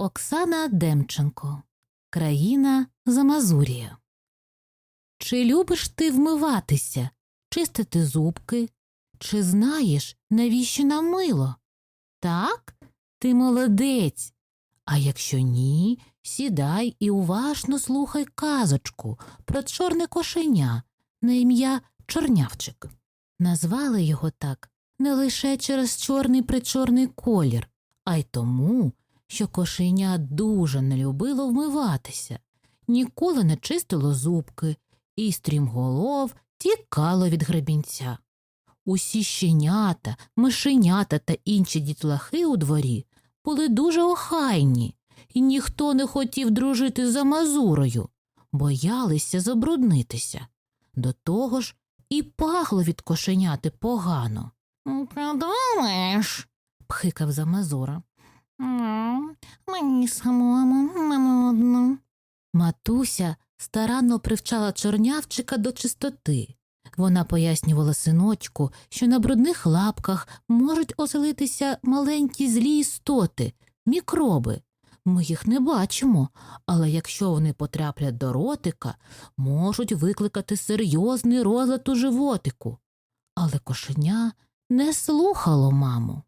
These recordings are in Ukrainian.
Оксана Демченко. Країна Замазурія. Чи любиш ти вмиватися, чистити зубки? Чи знаєш, навіщо нам мило? Так, ти молодець. А якщо ні, сідай і уважно слухай казочку про чорне кошеня на ім'я Чорнявчик. Назвали його так не лише через чорний причорний колір, а й тому, що кошеня дуже не любило вмиватися, ніколи не чистило зубки, і стрімголов тікало від гребінця. Усі щенята, мишенята та інші дітлахи у дворі були дуже охайні, і ніхто не хотів дружити за мазурою, боялися забруднитися. До того ж і пахло від кошеняти погано. Подумаєш, пхикав замазура. Мені самому не модно. Матуся старанно привчала чорнявчика до чистоти. Вона пояснювала синочку, що на брудних лапках можуть оселитися маленькі злі істоти, мікроби. Ми їх не бачимо, але якщо вони потраплять до ротика, можуть викликати серйозний розлад у животику. Але кошеня не слухало маму.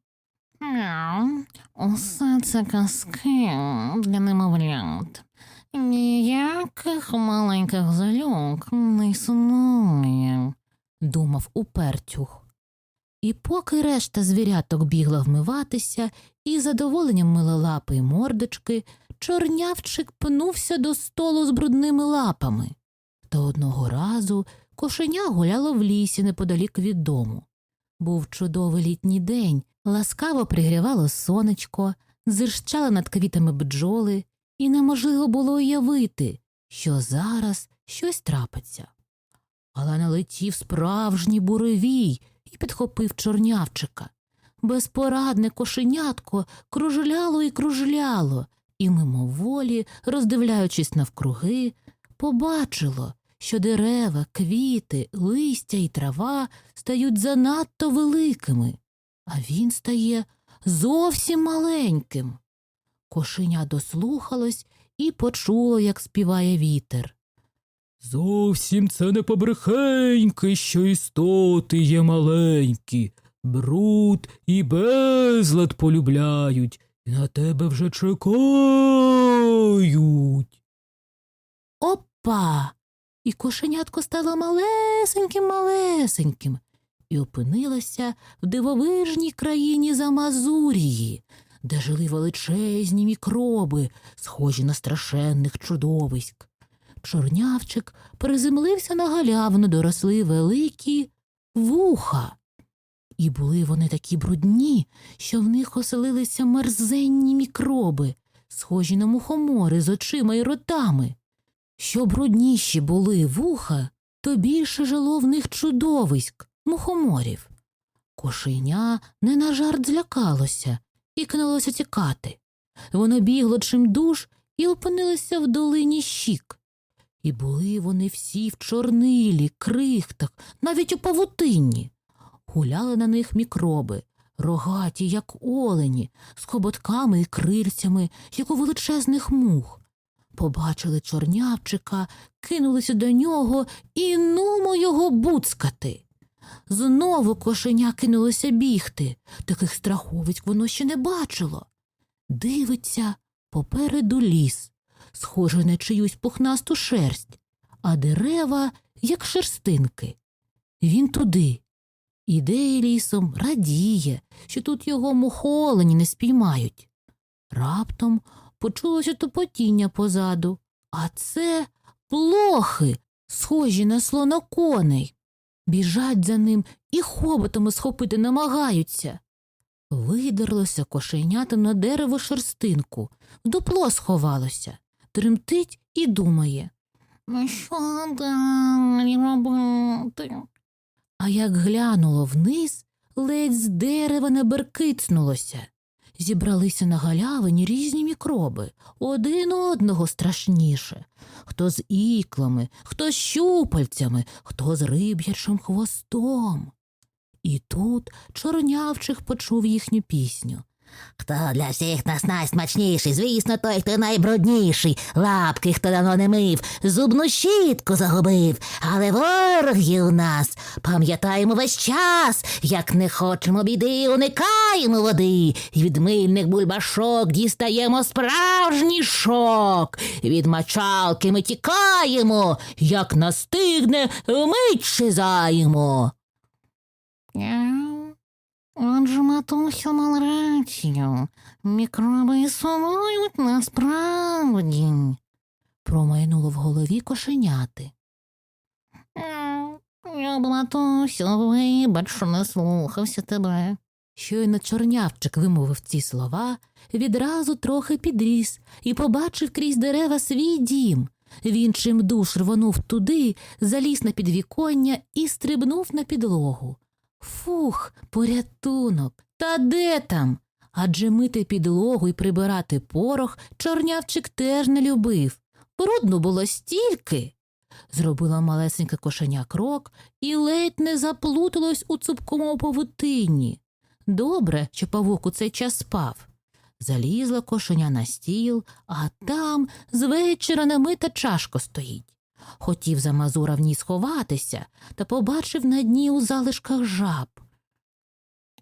Усе це казки для немовлят. Ніяких маленьких залюк не існує, думав упертюх. І поки решта звіряток бігла вмиватися і задоволенням мила лапи й мордочки, чорнявчик пнувся до столу з брудними лапами. Та одного разу кошеня гуляло в лісі неподалік від дому. Був чудовий літній день, ласкаво пригрівало сонечко, зирщали над квітами бджоли, і неможливо було уявити, що зараз щось трапиться. Але налетів справжній буревій і підхопив чорнявчика. Безпорадне кошенятко кружляло і кружляло, і мимоволі, роздивляючись навкруги, побачило, що дерева, квіти, листя і трава стають занадто великими, а він стає зовсім маленьким. Кошеня дослухалось і почуло, як співає вітер. Зовсім це не побрехеньки, що істоти є маленькі, бруд і безлад полюбляють, і на тебе вже чекають. Опа! І кошенятко стало малесеньким малесеньким і опинилося в дивовижній країні Замазурії, де жили величезні мікроби, схожі на страшенних чудовиськ. Чорнявчик приземлився на галявину, де росли великі вуха. І були вони такі брудні, що в них оселилися мерзенні мікроби, схожі на мухомори з очима й ротами. Що брудніші були вуха, то більше жило в них чудовиськ, мухоморів. Кошеня не на жарт злякалося і кинулося тікати. Воно бігло чимдуж і опинилося в долині щік. І були вони всі в чорнилі, крихтах, навіть у павутинні. Гуляли на них мікроби, рогаті, як олені, з хоботками і крильцями, як у величезних мух. Побачили чорнявчика, кинулися до нього і нумо його буцкати. Знову кошеня кинулося бігти, таких страховиськ воно ще не бачило. Дивиться попереду ліс, схожий на чиюсь пухнасту шерсть, а дерева, як шерстинки. Він туди. Іде лісом, радіє, що тут його мухолені не спіймають. Раптом почулося тупотіння позаду, а це плохи, схожі на слоноконей. Біжать за ним і хоботами схопити намагаються. Видерлося кошенята на дерево шерстинку, дупло сховалося, тремтить і думає. Ну що далі робити? А як глянуло вниз, ледь з дерева не беркицнулося. Зібралися на галявині різні мікроби, один одного страшніше. Хто з іклами, хто з щупальцями, хто з риб'ячим хвостом. І тут чорнявчих почув їхню пісню. Хто для всіх нас найсмачніший, звісно, той, хто найбрудніший, лапки, хто давно не мив, зубну щітку загубив, але вороги у нас. Пам'ятаємо весь час, як не хочемо біди, уникаємо води, від мильних бульбашок дістаємо справжній шок. Від мочалки ми тікаємо, як настигне, вмить щезаємо. Отже, матуся мала рацію. Мікроби існують насправді. Промайнуло в голові кошеняти. Я б, матусю, вибач, не слухався тебе. Щойно чорнявчик вимовив ці слова, відразу трохи підріс і побачив крізь дерева свій дім. Він чим душ рвонув туди, заліз на підвіконня і стрибнув на підлогу. Фух, порятунок. Та де там? Адже мити підлогу і прибирати порох чорнявчик теж не любив. Брудно було стільки. Зробила малесеньке кошеня крок і ледь не заплуталось у цупкому павутинні. Добре, що павук у цей час спав. Залізла кошеня на стіл, а там з вечора немита чашка стоїть. Хотів за мазура в ній сховатися, та побачив на дні у залишках жаб.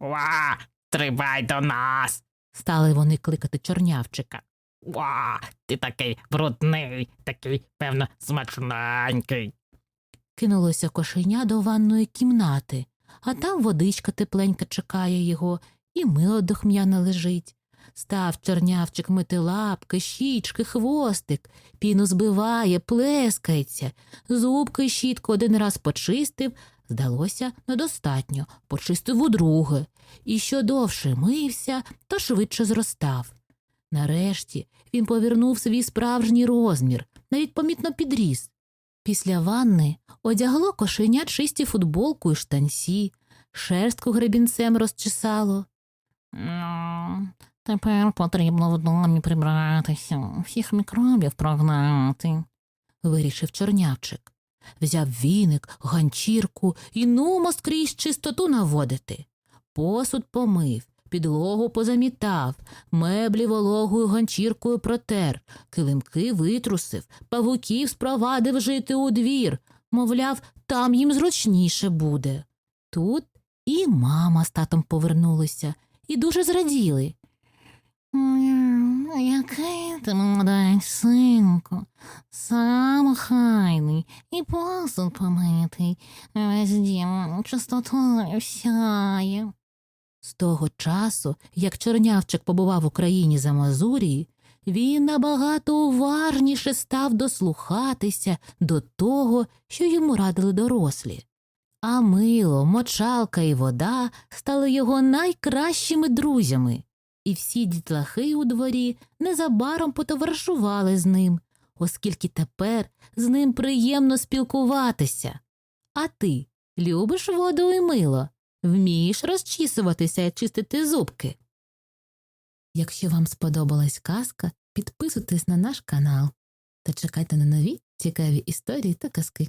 Ва, стрибай до нас. Стали вони кликати чорнявчика. Ва, ти такий брудний, такий, певно, смачненький. Кинулося кошеня до ванної кімнати, а там водичка тепленька чекає його, і мило дохмяне лежить. Став чорнявчик мити лапки, щічки, хвостик, піну збиває, плескається. Зубки й щітку один раз почистив, здалося недостатньо, почистив удруге. І що довше мився, то швидше зростав. Нарешті він повернув свій справжній розмір, навіть помітно підріс. Після ванни одягло кошеня чисті футболку і штанці, шерстку гребінцем розчесало. Тепер потрібно в домі прибратися, всіх мікробів прогнати, вирішив чорнявчик. Взяв віник, ганчірку і нумо скрізь чистоту наводити. Посуд помив, підлогу позамітав, меблі вологою ганчіркою протер, килимки витрусив, павуків спровадив жити у двір, мовляв, там їм зручніше буде. Тут і мама з татом повернулися і дуже зраділи. Який ти молодець, синку, сам хайний і посуд помитий, весь дім чистотою сяє. З того часу, як чорнявчик побував в Україні за Мазурії, він набагато уважніше став дослухатися до того, що йому радили дорослі. А мило, мочалка і вода стали його найкращими друзями, і всі дітлахи у дворі незабаром потоваришували з ним, оскільки тепер з ним приємно спілкуватися. А ти любиш воду і мило? Вмієш розчісуватися і чистити зубки? Якщо вам сподобалась казка, підписуйтесь на наш канал та чекайте на нові цікаві історії та казки.